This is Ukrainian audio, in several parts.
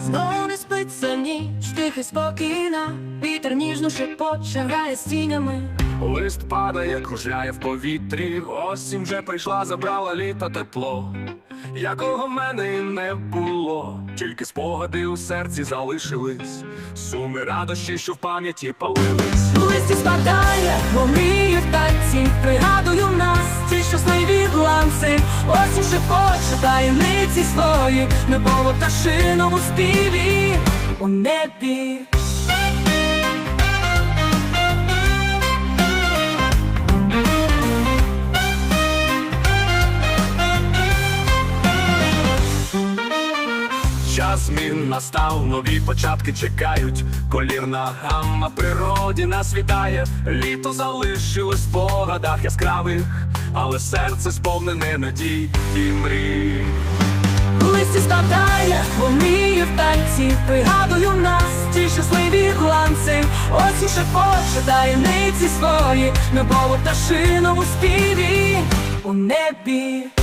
Знову не спиться ніч, тиха й спокійна, вітер ніжно шепоче, грає з тінями. Лист падає, кружляє в повітрі. Осінь вже прийшла, забрала літо тепло, якого в мене і не було. Тільки спогади у серці залишились, суми радощі, що в пам'яті палились. У листі спадає, бо мрію в шепоче таємниці свої, небово пташиному співі у небі. Час змін настав, нові початки чекають. Колірна гамма природі нас вітає. Літо залишилось в спогадах яскравих, але серце сповнене надій і мрій. Листі спадає, бо в танці, пригадую нас, ті щасливі гланси, осінь шепоче таємниці свої, небово пташиному співі у небі.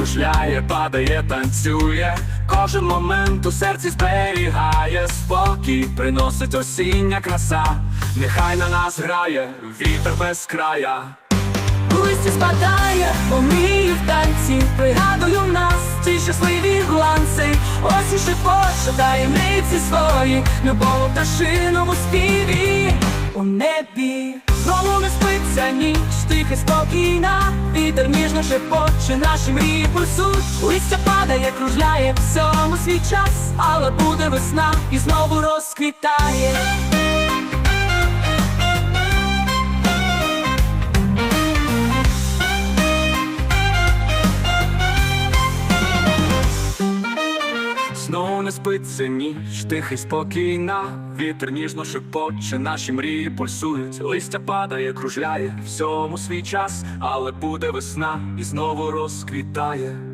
Кружляє, падає, танцює. Кожен момент у серці зберігає спокій, приносить осіння краса. Нехай на нас грає вітер без края. У листі спадає, бо в танці, пригадую нас, ці щасливі гланси, осінь шепоче таємниці свої, любов пташиному співі у небі. Знову не спиться ніч, тиха спокійна, вітер ніжно шепоче, наші мрії пульсуть листя падає, кружляє всьому свій час, але буде весна і знову розквітає. Не спиться ніч, тиха й спокійна, вітер ніжно шепоче, наші мрії пульсують, листя падає, кружляє, всьому свій час, але буде весна і знову розквітає.